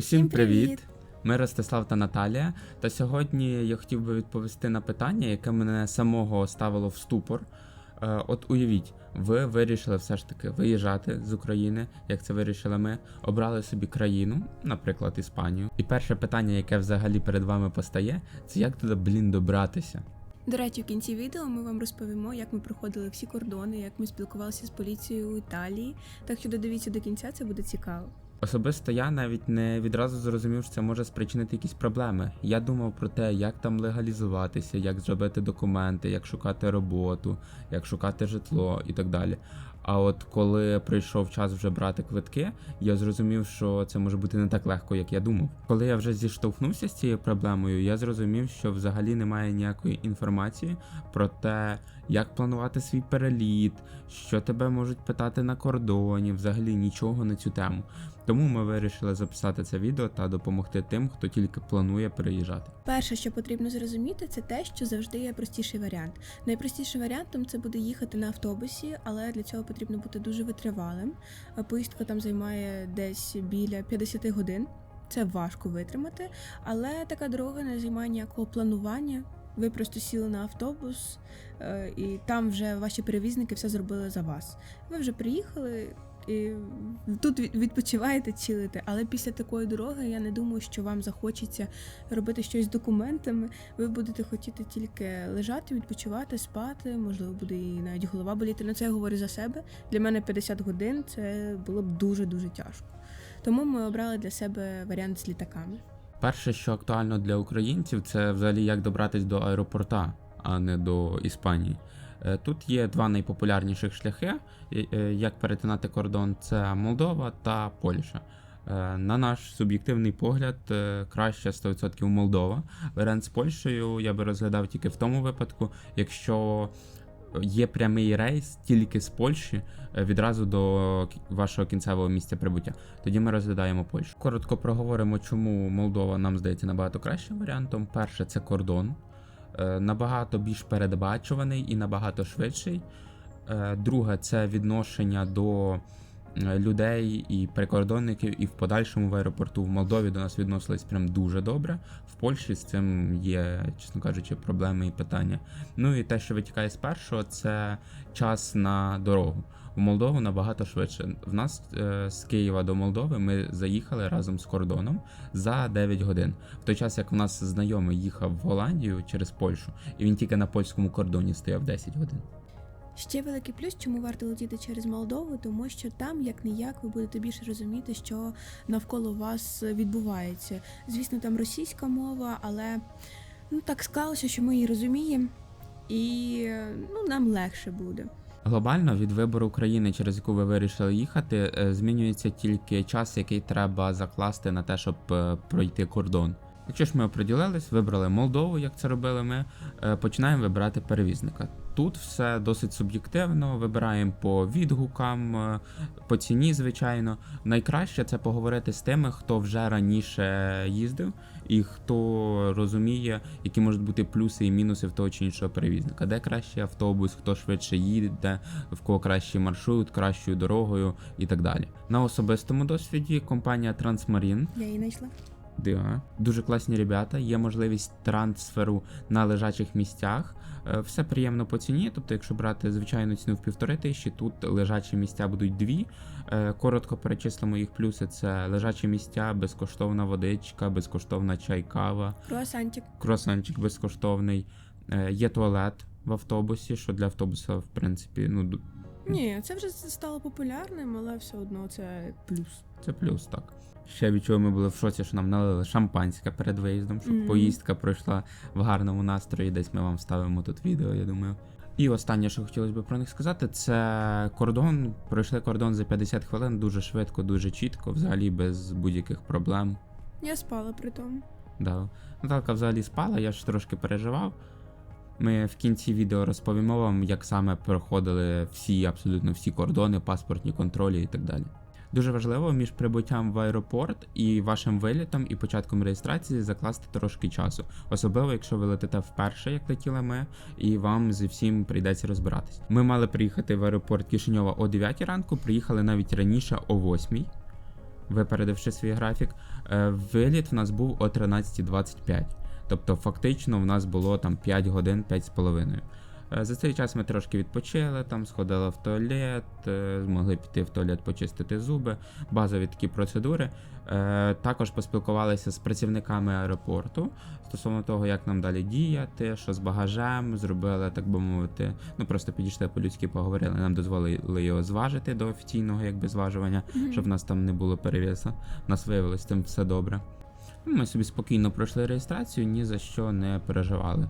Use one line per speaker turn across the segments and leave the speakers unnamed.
Усім привіт!
привіт!
Ми Ростислав та Наталія. Та сьогодні я хотів би відповісти на питання, яке мене самого ставило в ступор. Е, От уявіть, ви вирішили все ж таки виїжджати з України, як це вирішили ми, обрали собі країну, наприклад, Іспанію. І перше питання, яке взагалі перед вами постає, це як туди, блін, добратися.
До речі, в кінці відео ми вам розповімо, як ми проходили всі кордони, як ми спілкувалися з поліцією у Італії. Так що додивіться до кінця, це буде цікаво.
Особисто я навіть не відразу зрозумів, що це може спричинити якісь проблеми. Я думав про те, як там легалізуватися, як зробити документи, як шукати роботу, як шукати житло і так далі. А от коли прийшов час вже брати квитки, я зрозумів, що це може бути не так легко, як я думав. Коли я вже зіштовхнувся з цією проблемою, я зрозумів, що взагалі немає ніякої інформації про те, як планувати свій переліт, що тебе можуть питати на кордоні, взагалі нічого на цю тему. Тому ми вирішили записати це відео та допомогти тим, хто тільки планує переїжджати.
Перше, що потрібно зрозуміти, це те, що завжди є простіший варіант. Найпростішим варіантом це буде їхати на автобусі, але для цього потрібно бути дуже витривалим. Поїздка там займає десь біля 50 годин. Це важко витримати, але така дорога не займає ніякого планування. Ви просто сіли на автобус, е, і там вже ваші перевізники все зробили за вас. Ви вже приїхали. І тут відпочиваєте, чилите, але після такої дороги я не думаю, що вам захочеться робити щось з документами. Ви будете хотіти тільки лежати, відпочивати, спати. Можливо, буде і навіть голова боліти. Ну це я говорю за себе. Для мене 50 годин це було б дуже дуже тяжко. Тому ми обрали для себе варіант з літаками.
Перше, що актуально для українців, це взагалі як добратись до аеропорта, а не до Іспанії. Е, Тут є два найпопулярніших шляхи, е, як перетинати кордон: це Молдова та Польща. Е, На наш суб'єктивний погляд, краще 100% Молдова. Варіант з Польщею я би розглядав тільки в тому випадку, якщо є прямий рейс тільки з Польщі е, відразу до вашого кінцевого місця прибуття. Тоді ми розглядаємо Польщу. Коротко проговоримо, чому Молдова нам здається набагато кращим варіантом. Перше, це кордон, е, набагато більш передбачуваний і набагато швидший. Е, Друге, це відношення до людей і прикордонників, і в подальшому в аеропорту в Молдові до нас відносились прям дуже добре. В Польщі з цим є, чесно кажучи, проблеми і питання. Ну і те, що витікає з першого, це час на дорогу. В Молдову набагато швидше. В нас е, з Києва до Молдови ми заїхали разом з кордоном за 9 годин. В той час, як у нас знайомий їхав в Голландію через Польщу, і він тільки на польському кордоні стояв 10 годин.
Ще великий плюс, чому варто летіти через Молдову, тому що там, як не як, ви будете більше розуміти, що навколо вас відбувається. Звісно, там російська мова, але ну так склалося, що ми її розуміємо, і ну нам легше буде.
Глобально від вибору країни, через яку ви вирішили їхати, е, змінюється тільки час, який треба закласти на те, щоб е, пройти кордон. Якщо ж ми оприділились, вибрали Молдову, як це робили ми, е, починаємо вибирати перевізника. Тут все досить суб'єктивно, вибираємо по відгукам, е, по ціні, звичайно. Найкраще це поговорити з тими, хто вже раніше їздив, і хто розуміє, які можуть бути плюси і мінуси в того чи іншого перевізника. Де кращий автобус, хто швидше їде, в кого кращий маршрут, кращою дорогою і так далі. На особистому досвіді компанія Transmarine
Я її знайшла.
Да. Дуже класні ребята, є можливість трансферу на лежачих місцях. Е, Все приємно по ціні. Тобто, якщо брати звичайну ціну в півтори тисячі, тут лежачі місця будуть дві. Е, Коротко перечислимо їх плюси: це лежачі місця, безкоштовна водичка, безкоштовна чай, кава,
Круасанчик.
круасанчик безкоштовний. Е, Є туалет в автобусі, що для автобуса, в принципі, ну
Ні, це вже стало популярним, але все одно це плюс.
Це плюс, так. Ще від чого ми були в шоці, що нам налили шампанське перед виїздом, щоб
Мгм.
поїздка пройшла в гарному настрої. Десь ми вам ставимо тут відео, я думаю. І останнє, що хотілося б про них сказати, це кордон. Пройшли кордон за 50 хвилин дуже швидко, дуже чітко, взагалі без будь-яких проблем.
Я спала при тому.
Да. Наталка взагалі спала, я ж трошки переживав. Ми в кінці відео розповімо вам, як саме проходили всі, абсолютно всі кордони, паспортні контролі і так далі. Дуже важливо між прибуттям в аеропорт і вашим вилітом і початком реєстрації закласти трошки часу, особливо якщо ви летите вперше, як летіли ми, і вам зі всім прийдеться розбиратись. Ми мали приїхати в аеропорт Кишиньова о 9 ранку, приїхали навіть раніше о 8. випередивши свій графік. Е, Виліт в нас був о 13.25. Тобто, фактично, в нас було там 5 годин, 5,5. Е, За цей час ми трошки відпочили, там сходили в туалет, е, змогли піти в туалет почистити зуби, базові такі процедури. Е, Також поспілкувалися з працівниками аеропорту стосовно того, як нам далі діяти, що з багажем, зробили, так би мовити, ну просто підійшли по-людськи, поговорили, нам дозволили його зважити до офіційного якби зважування, щоб в нас там не було перевісу. У нас виявилось з тим все добре. Ми собі спокійно пройшли реєстрацію, ні за що не переживали.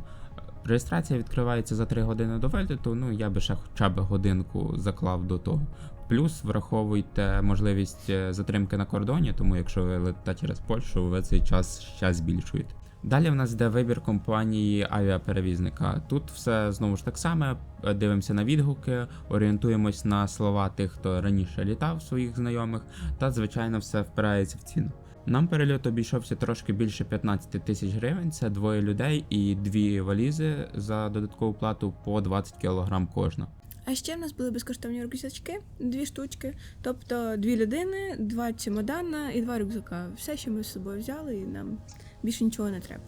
Реєстрація відкривається за 3 години до виліту, ну я би ще хоча б годинку заклав до того. Плюс враховуйте можливість е, затримки на кордоні, тому якщо ви летите через Польщу, ви цей час ще збільшуєте. Далі в нас йде вибір компанії авіаперевізника. Тут все знову ж так само. е, Дивимося на відгуки, орієнтуємось на слова тих, хто раніше літав своїх знайомих, та звичайно все впирається в ціну. Нам перельот обійшовся трошки більше 15 тисяч гривень. Це двоє людей і дві валізи за додаткову плату по 20 кг кожна.
А ще в нас були безкоштовні рюкзачки, дві штучки. Тобто дві людини, два чемодана і два рюкзака. Все, що ми з собою взяли, і нам більше нічого не треба.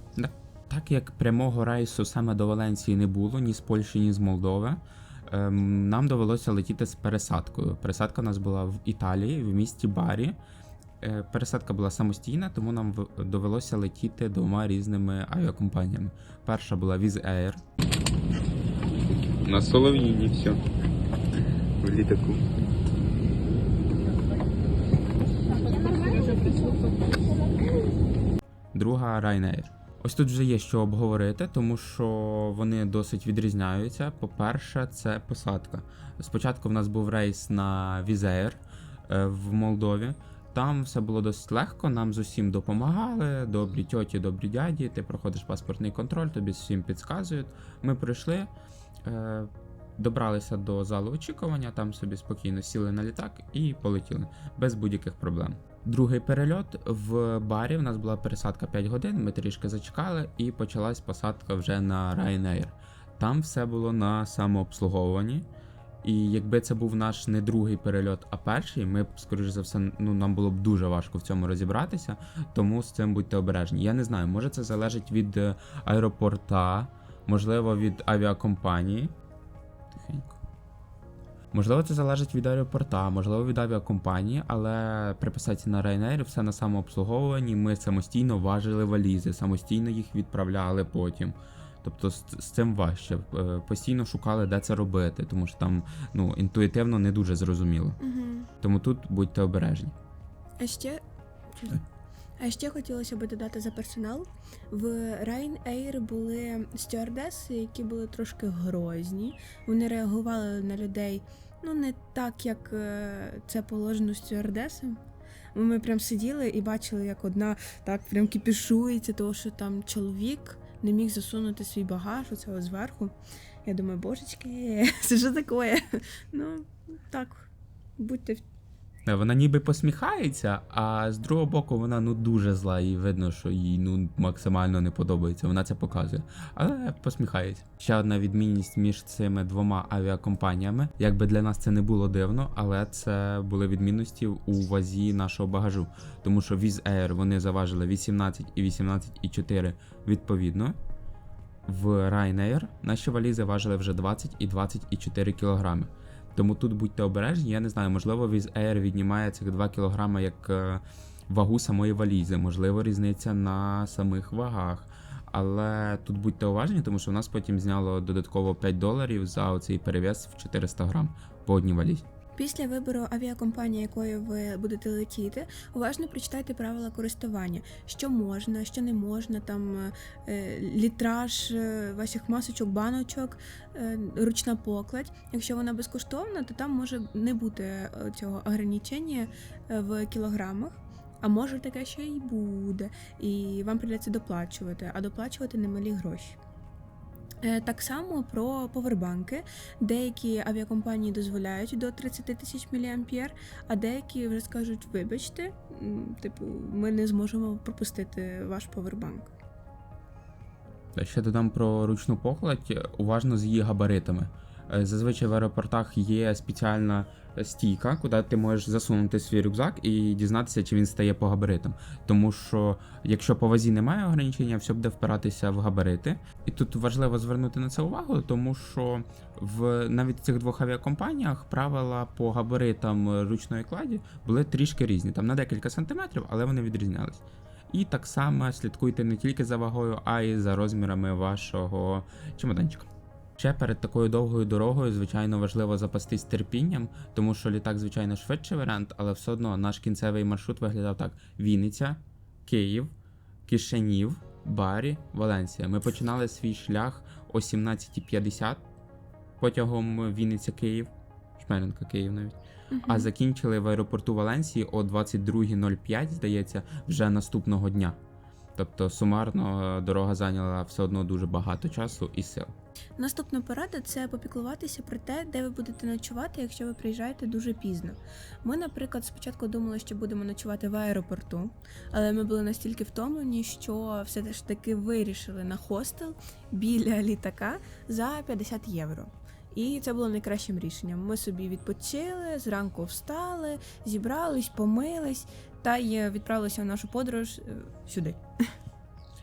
Так як прямого рейсу саме до Валенції не було ні з Польщі, ні з Молдови. ем, Нам довелося летіти з пересадкою. Пересадка у нас була в Італії, в місті Барі. Е, Пересадка була самостійна, тому нам довелося летіти двома різними авіакомпаніями. Перша була Wizz Air. На Солов'їні все. В літаку. Друга Ryanair. Ось тут вже є що обговорити, тому що вони досить відрізняються. По-перше, це посадка. Спочатку в нас був рейс на Візеєр в Молдові. Там все було досить легко, нам з усім допомагали. Добрі тьоті, добрі дяді. Ти проходиш паспортний контроль, тобі всім підказують. Ми прийшли, е, добралися до залу очікування, там собі спокійно сіли на літак і полетіли без будь-яких проблем. Другий перельот в барі. У нас була пересадка 5 годин. Ми трішки зачекали, і почалась посадка вже на Ryanair. Там все було на самообслуговуванні. І якби це був наш не другий перельот, а перший, ми б, скоріш за все, ну нам було б дуже важко в цьому розібратися. Тому з цим будьте обережні. Я не знаю, може це залежить від е, аеропорта, можливо, від авіакомпанії. Тихенько. Можливо, це залежить від аеропорта, можливо, від авіакомпанії, але при на Ryanair все на самообслуговуванні. Ми самостійно важили валізи, самостійно їх відправляли потім. Тобто з, з цим важче. Е, Постійно шукали, де це робити, тому що там ну, інтуїтивно не дуже зрозуміло.
Угу.
Тому тут будьте обережні.
А ще. А ще хотілося би додати за персонал. В Ryanair були стюардеси, які були трошки грозні. Вони реагували на людей ну не так, як е, це положено стюардесам. Ми прям сиділи і бачили, як одна так прям кіпішується, тому що там чоловік не міг засунути свій багаж у цього зверху. Я думаю, божечки, це що таке? Ну, так, будьте
Вона ніби посміхається, а з другого боку вона ну дуже зла, і видно, що їй ну максимально не подобається. Вона це показує, але посміхається. Ще одна відмінність між цими двома авіакомпаніями. Якби для нас це не було дивно, але це були відмінності у вазі нашого багажу. Тому що Wizz Air вони заважили 18 і 18,4 відповідно. В Ryanair наші валізи важили вже 20 і 24 кілограми. Тому тут будьте обережні, я не знаю, можливо, віз Air віднімає цих 2 кг як е, вагу самої валізи, можливо, різниця на самих вагах. Але тут будьте уважні, тому що в нас потім зняло додатково 5 доларів за оцей перевес в 400 грам по одній валізі.
Після вибору авіакомпанії, якою ви будете летіти, уважно прочитайте правила користування, що можна, що не можна, там е, літраж е, ваших масочок, баночок, е, ручна покладь. Якщо вона безкоштовна, то там може не бути е, цього ограничення е, в кілограмах. А може таке ще й буде, і вам прийдеться доплачувати, а доплачувати немалі гроші. Е, Так само про повербанки. Деякі авіакомпанії дозволяють до 30 тисяч мА, а деякі вже скажуть, вибачте, типу, ми не зможемо пропустити ваш повербанк.
Ще додам про ручну покладь, уважно з її габаритами. Е, Зазвичай в аеропортах є спеціальна стійка, куди ти можеш засунути свій рюкзак і дізнатися, чи він стає по габаритам. Тому що якщо по вазі немає ограничення, все буде впиратися в габарити. І тут важливо звернути на це увагу, тому що в навіть цих двох авіакомпаніях правила по габаритам ручної кладі були трішки різні, там на декілька сантиметрів, але вони відрізнялись. І так само слідкуйте не тільки за вагою, а й за розмірами вашого чемоданчика. Ще перед такою довгою дорогою, звичайно, важливо запастись терпінням, тому що літак, звичайно, швидший варіант, але все одно наш кінцевий маршрут виглядав так: Вінниця, Київ, Кишинів, Барі, Валенсія. Ми починали свій шлях о 17.50 потягом Вінниця-Київ, Шмеренка Київ навіть. А закінчили в аеропорту Валенсії о 22.05, здається, вже наступного дня. Тобто сумарно е, дорога зайняла все одно дуже багато часу і сил.
Наступна порада це попіклуватися про те, де ви будете ночувати, якщо ви приїжджаєте дуже пізно. Ми, наприклад, спочатку думали, що будемо ночувати в аеропорту, але ми були настільки втомлені, що все ж таки вирішили на хостел біля літака за 50 євро. І це було найкращим рішенням. Ми собі відпочили, зранку встали, зібрались, помились та й відправилися в нашу подорож е, сюди.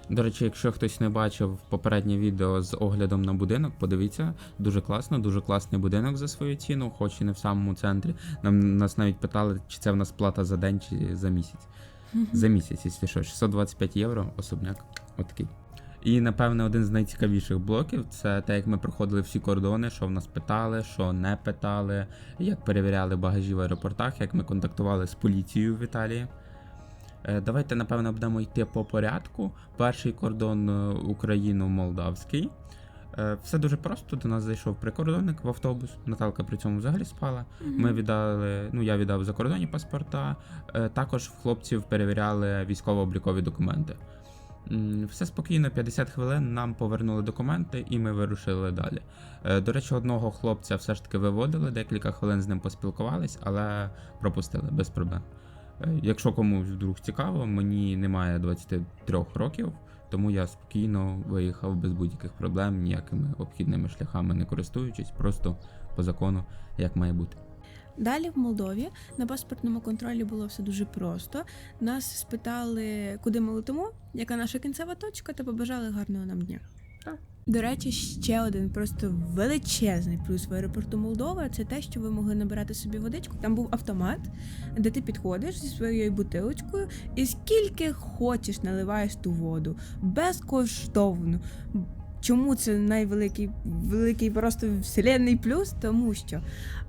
До речі, якщо хтось не бачив попереднє відео з оглядом на будинок, подивіться, дуже класно, дуже класний будинок за свою ціну, хоч і не в самому центрі. Нам нас навіть питали, чи це в нас плата за день чи за місяць. За місяць, якщо що, 625 євро особняк. Отакий. І напевне один з найцікавіших блоків це те, як ми проходили всі кордони, що в нас питали, що не питали, як перевіряли багажі в аеропортах, як ми контактували з поліцією в Італії. Е, Давайте, напевно, будемо йти по порядку. Перший кордон е, Україно-Молдавський. Е, Все дуже просто. До нас зайшов прикордонник в автобус. Наталка при цьому взагалі спала. Ми віддали, ну я віддав закордонні паспорта. Також в хлопців перевіряли військово-облікові документи. Все спокійно, 50 хвилин нам повернули документи, і ми вирушили далі. Е, До речі, одного хлопця все ж таки виводили, декілька хвилин з ним поспілкувались, але пропустили без проблем. Е, Якщо комусь вдруг цікаво, мені немає 23 років, тому я спокійно виїхав без будь-яких проблем, ніякими обхідними шляхами не користуючись, просто по закону, як має бути.
Далі в Молдові на паспортному контролі було все дуже просто. Нас спитали, куди ми летимо, яка наша кінцева точка, та побажали гарного нам дня. До речі, ще один просто величезний плюс в аеропорту Молдова це те, що ви могли набирати собі водичку. Там був автомат, де ти підходиш зі своєю бутилочкою і скільки хочеш наливаєш ту воду безкоштовно. Чому це найвеликий великий просто вселенний плюс? Тому що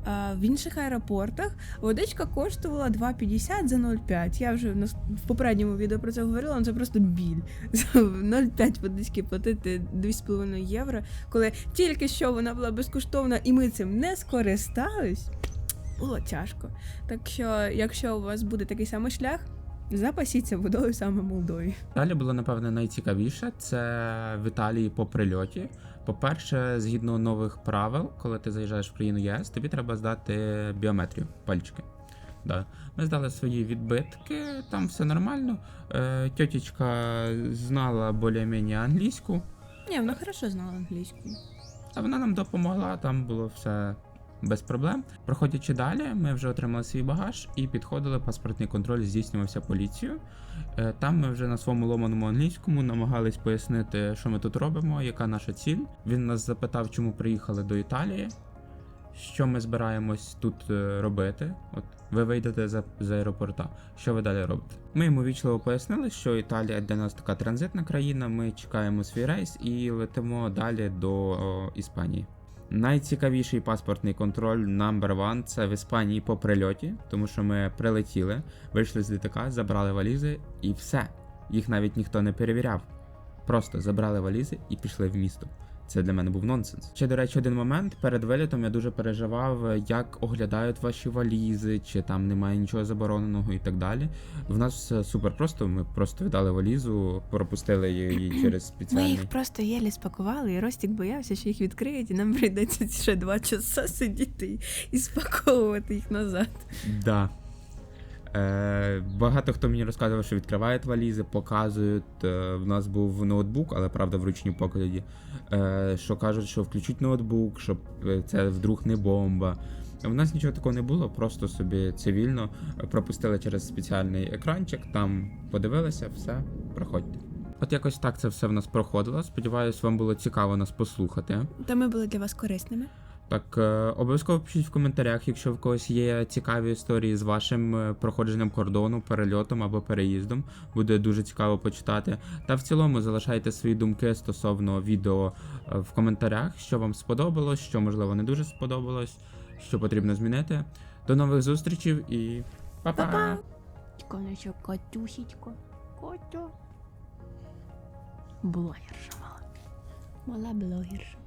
а, в інших аеропортах водичка коштувала 2,50 за 0,5. Я вже в попередньому відео про це говорила, але це просто біль. За 0,5 водички платити 2,5 євро, коли тільки що вона була безкоштовна, і ми цим не скористались. Було тяжко. Так що, якщо у вас буде такий самий шлях, запасіться водою саме Молдові.
Далі було, напевне, найцікавіше це в Італії по прильоті. По-перше, згідно нових правил, коли ти заїжджаєш в країну ЄС, тобі треба здати біометрію, пальчики. Да. Ми здали свої відбитки, там все нормально. Е, тьотічка знала більш-менш англійську,
Ні, вона хорошо знала англійську.
та вона нам допомогла, там було все без проблем. Проходячи далі, ми вже отримали свій багаж і підходили, паспортний контроль здійснювався поліцією. Е, Там ми вже на своєму ломаному англійському намагались пояснити, що ми тут робимо, яка наша ціль. Він нас запитав, чому приїхали до Італії, що ми збираємось тут е, робити. От ви вийдете за, з аеропорта. Що ви далі робите? Ми йому вічливо пояснили, що Італія для нас така транзитна країна. Ми чекаємо свій рейс і летимо далі до о, Іспанії. Найцікавіший паспортний контроль number one – це в Іспанії по прильоті, тому що ми прилетіли, вийшли з літака, забрали валізи і все. Їх навіть ніхто не перевіряв. Просто забрали валізи і пішли в місто. Це для мене був нонсенс. Ще, до речі, один момент перед вилітом я дуже переживав, як оглядають ваші валізи, чи там немає нічого забороненого і так далі. В нас все супер просто. Ми просто віддали валізу, пропустили її через
Ми їх просто єлі спакували, і Ростік боявся, що їх відкриють, і нам прийдеться ще два часа сидіти і- і спаковувати їх назад.
Да. Е, багато хто мені розказував, що відкривають валізи, показують. Е, в нас був ноутбук, але правда в ручній покладі. Е, що кажуть, що включіть ноутбук, щоб е, це вдруг не бомба. У нас нічого такого не було, просто собі цивільно е, пропустили через спеціальний екранчик, там подивилися, все, проходьте. От якось так це все в нас проходило. Сподіваюсь, вам було цікаво нас послухати.
Та ми були для вас корисними.
Так, е, обов'язково пишіть в коментарях, якщо в когось є цікаві історії з вашим е, проходженням кордону, перельотом або переїздом. Буде дуже цікаво почитати. Та в цілому залишайте свої думки стосовно відео е, в коментарях, що вам сподобалось, що можливо не дуже сподобалось, що потрібно змінити. До нових зустрічей і
па-па!
Конечок Катюсічко. Котя. Блогерша мала. Мала блогерша.